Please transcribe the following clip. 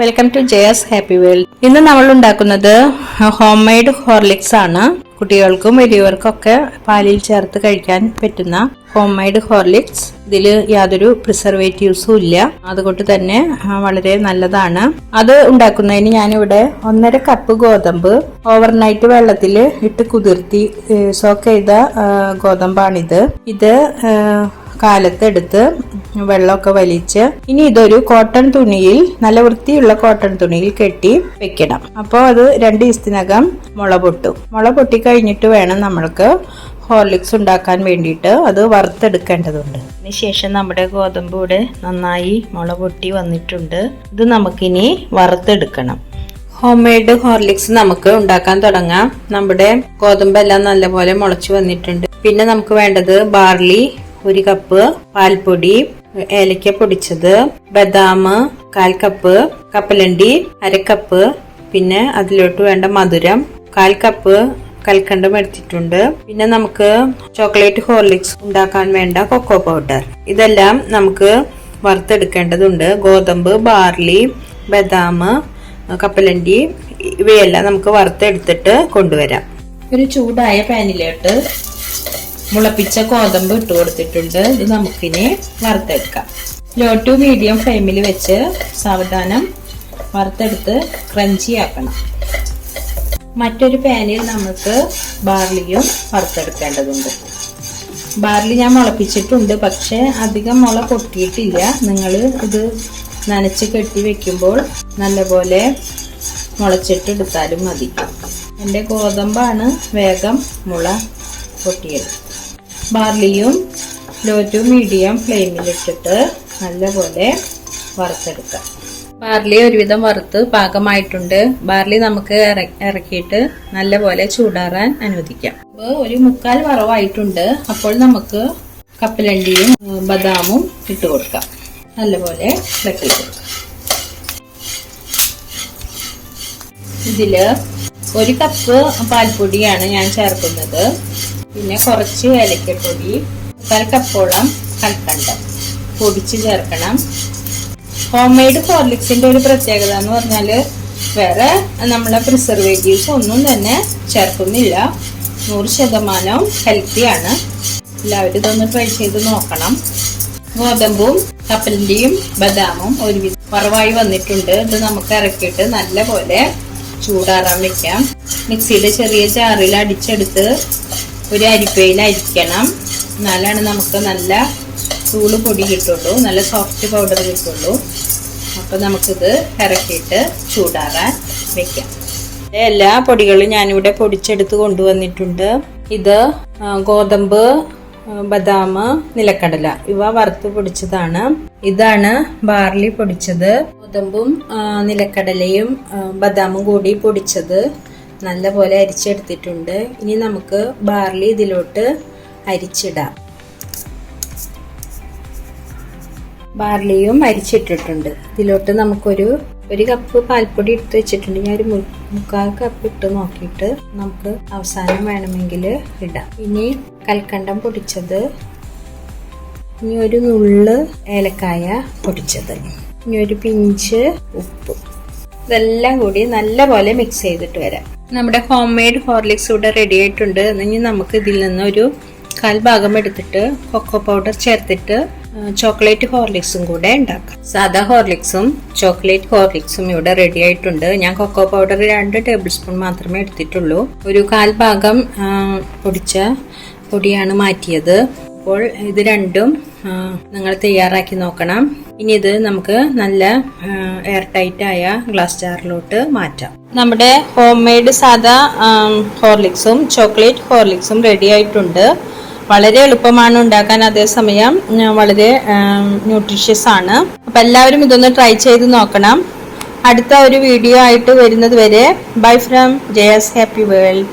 Welcome to Jayas happy world ഇന്ന് നമ്മൾ ഉണ്ടാക്കുന്നത് ഹോം മെയ്ഡ് ഹോർലിക്സ് ആണ്. കുട്ടികൾക്കും വലിയവർക്കൊക്കെ പാലിൽ ചേർത്ത് കഴിക്കാൻ പറ്റുന്ന ഹോം മെയ്ഡ് ഹോർലിക്സ് ഇതിൽ യാതൊരു പ്രിസർവേറ്റീവ്സും ഇല്ല. അതുകൊണ്ട് തന്നെ വളരെ നല്ലതാണ്. അത് ഉണ്ടാക്കുന്നതിന് ഞാനിവിടെ ഒന്നര കപ്പ് ഗോതമ്പ് ഓവർനൈറ്റ് വെള്ളത്തിൽ ഇട്ട് കുതിർത്തി സോക്ക് ചെയ്ത ഗോതമ്പാണിത്. ഇത് കാലത്തെടുത്ത് വെള്ളമൊക്കെ വലിച്ച് ഇനി ഇതൊരു കോട്ടൺ തുണിയിൽ നല്ല വൃത്തിയുള്ള കോട്ടൺ തുണിയിൽ കെട്ടി വെക്കണം. അപ്പോൾ അത് രണ്ട് ദിവസത്തിനകം മുള പൊട്ടും. മുള പൊട്ടി കഴിഞ്ഞിട്ട് വേണം നമ്മൾക്ക് ഹോർലിക്സ് ഉണ്ടാക്കാൻ വേണ്ടിയിട്ട് അത് വറുത്തെടുക്കേണ്ടതുണ്ട്. അതിനുശേഷം നമ്മുടെ ഗോതമ്പ് ഇവിടെ നന്നായി മുള പൊട്ടി വന്നിട്ടുണ്ട്. ഇത് നമുക്കിനി വറുത്തെടുക്കണം. ഹോം മെയ്ഡ് ഹോർലിക്സ് നമുക്ക് ഉണ്ടാക്കാൻ തുടങ്ങാം. നമ്മുടെ ഗോതമ്പെല്ലാം നല്ലപോലെ മുളച്ചു വന്നിട്ടുണ്ട്. പിന്നെ നമുക്ക് വേണ്ടത് ബാർലി ഒരു കപ്പ് പാൽപ്പൊടി ഏലക്ക പൊടിച്ചത് ബദാം കാൽ കപ്പ് കപ്പലണ്ടി അരക്കപ്പ് കപ്പ് പിന്നെ അതിലോട്ട് വേണ്ട മധുരം കാൽ കപ്പ് കൽക്കണ്ടം എടുത്തിട്ടുണ്ട്. പിന്നെ നമുക്ക് ചോക്ലേറ്റ് ഹോർലിക്സ് ഉണ്ടാക്കാൻ വേണ്ട കൊക്കോ പൗഡർ. ഇതെല്ലാം നമുക്ക് വറുത്തെടുക്കേണ്ടതുണ്ട്. ഗോതമ്പ് ബാർലി ബദാം കപ്പലണ്ടി ഇവയെല്ലാം നമുക്ക് വറുത്തെടുത്തിട്ട് കൊണ്ടുവരാം. ഒരു ചൂടായ പാനിലോട്ട് മുളപ്പിച്ച ഗോതമ്പ് ഇട്ട് കൊടുത്തിട്ടുണ്ട്. ഇത് നമുക്കിനി വറുത്തെടുക്കാം. ലോ ടു മീഡിയം ഫ്ലെയിമിൽ വെച്ച് സാവധാനം വറുത്തെടുത്ത് ക്രഞ്ചി ആക്കണം. മറ്റൊരു പാനിൽ നമുക്ക് ബാർലിയും വറുത്തെടുക്കേണ്ടതുണ്ട്. ബാർലി ഞാൻ മുളപ്പിച്ചിട്ടുണ്ട് പക്ഷേ അധികം മുള പൊട്ടിയിട്ടില്ല. നിങ്ങൾ ഇത് നനച്ച് കെട്ടി വെക്കുമ്പോൾ നല്ലപോലെ മുളച്ചിട്ടെടുത്താലും മതി. എന്റെ ഗോതമ്പാണ് വേഗം മുള പൊട്ടിയത്. ബാർലിയും ലോ ടു മീഡിയം ഫ്ലെയിമിലിട്ടിട്ട് നല്ലപോലെ വറുത്തെടുക്കാം ബാർലി ഒരുവിധം വറുത്ത് പാകമായിട്ടുണ്ട്. ബാർലി നമുക്ക് ഇറക്കിയിട്ട് നല്ലപോലെ ചൂടാറാൻ അനുവദിക്കാം. അപ്പോൾ ഒരു മുക്കാൽ വറവായിട്ടുണ്ട്. അപ്പോൾ നമുക്ക് കപ്പലണ്ടിയും ബദാമും ഇട്ട് കൊടുക്കാം. നല്ലപോലെ ഇളക്കി കൊടുക്കാം. ഇതിൽ ഒരു കപ്പ് പാൽപ്പൊടിയാണ് ഞാൻ ചേർക്കുന്നത്. പിന്നെ കുറച്ച് ഏലക്കപ്പൊടി മുക്കാൽ കപ്പോളം കൽക്കണ്ടം പൊടിച്ച് ചേർക്കണം. ഹോം മെയ്ഡ് ഹോർലിക്സിന്റെ ഒരു പ്രത്യേകത എന്ന് പറഞ്ഞാൽ വേറെ നമ്മളെ പ്രിസർവേറ്റീവ്സ് ഒന്നും തന്നെ ചേർക്കുന്നില്ല. നൂറ് ശതമാനം ഹെൽത്തിയാണ് എല്ലാവരും ഇതൊന്ന് ട്രൈ ചെയ്ത് നോക്കണം. ഗോതമ്പും കപ്പലിന്റെയും ബദാമും ഒരു വറവായി വന്നിട്ടുണ്ട്. ഇത് നമുക്ക് ഇറക്കിയിട്ട് നല്ല പോലെ ചൂടാറാൻ വെക്കാം. മിക്സിയുടെ ചെറിയ ചാറിൽ അടിച്ചെടുത്ത് ഒരു അരിപ്പയിൽ അരിക്കണം എന്നാലാണ് നമുക്ക് നല്ല ചൂട് പൊടി കിട്ടുള്ളൂ. നല്ല സോഫ്റ്റ് പൗഡർ കിട്ടുള്ളൂ. അപ്പോൾ നമുക്കിത് ഇറക്കിയിട്ട് ചൂടാറാൻ വെക്കാം. എല്ലാ പൊടികളും ഞാനിവിടെ പൊടിച്ചെടുത്ത് കൊണ്ടുവന്നിട്ടുണ്ട്. ഇത് ഗോതമ്പ് ബദാം നിലക്കടല ഇവ വറുത്ത് പൊടിച്ചതാണ്. ഇതാണ് ബാർലി പൊടിച്ചത്. ഗോതമ്പും നിലക്കടലയും ബദാമും കൂടി പൊടിച്ചത്. നല്ലപോലെ അരിച്ചെടുത്തിട്ടുണ്ട്. ഇനി നമുക്ക് ബാർലി ഇതിലോട്ട് അരിച്ചിടാം. ബാർലിയും അരിച്ചിട്ടിട്ടുണ്ട്. ഇതിലോട്ട് നമുക്കൊരു ഒരു കപ്പ് പാൽപ്പൊടി എടുത്ത് വെച്ചിട്ടുണ്ട്. ഞാൻ ഒരു മുക്കാൽ കപ്പ് ഇട്ട് നോക്കിയിട്ട് നമുക്ക് അവസാനം വേണമെങ്കിൽ ഇടാം. ഇനി കൽക്കണ്ടം പൊടിച്ചത് ഇനി ഒരു നുള്ള് ഏലക്കായ പൊടിച്ചത് ഇനി ഒരു പിഞ്ച് ഉപ്പ്. ഇതെല്ലാം കൂടി നല്ലപോലെ മിക്സ് ചെയ്തിട്ട് വരാം. നമ്മുടെ ഹോം മെയ്ഡ് ഹോർലിക്സ് ഇവിടെ റെഡി ആയിട്ടുണ്ട് ഇനി നമുക്ക് ഇതിൽ നിന്ന് ഒരു കാൽ ഭാഗം എടുത്തിട്ട് കൊക്കോ പൗഡർ ചേർത്തിട്ട് ചോക്ലേറ്റ് ഹോർലിക്സും കൂടെ ഉണ്ടാക്കാം. സാധാ ഹോർലിക്സും ചോക്ലേറ്റ് ഹോർലിക്സും ഇവിടെ റെഡി ആയിട്ടുണ്ട്. ഞാൻ കൊക്കോ പൗഡർ രണ്ട് ടേബിൾ സ്പൂൺ മാത്രമേ എടുത്തിട്ടുള്ളൂ. ഒരു കാൽ ഭാഗം പൊടിച്ച പൊടിയാണ് മാറ്റിയത്. അപ്പോൾ ഇത് രണ്ടും നിങ്ങൾ തയ്യാറാക്കി നോക്കണം. ഇനി ഇത് നമുക്ക് നല്ല എയർ ടൈറ്റ് ആയ ഗ്ലാസ് ജാറിലോട്ട് മാറ്റാം. നമ്മുടെ ഹോം മെയ്ഡ് സാധാ ഹോർലിക്സും ചോക്ലേറ്റ് ഹോർലിക്സും റെഡി ആയിട്ടുണ്ട്. വളരെ എളുപ്പമാണ് ഉണ്ടാക്കാൻ. അതേസമയം വളരെ ന്യൂട്രീഷ്യസ് ആണ്. അപ്പം എല്ലാവരും ഇതൊന്ന് ട്രൈ ചെയ്ത് നോക്കണം. അടുത്ത ഒരു വീഡിയോ ആയിട്ട് വരുന്നത് വരെ bye from Jayas happy world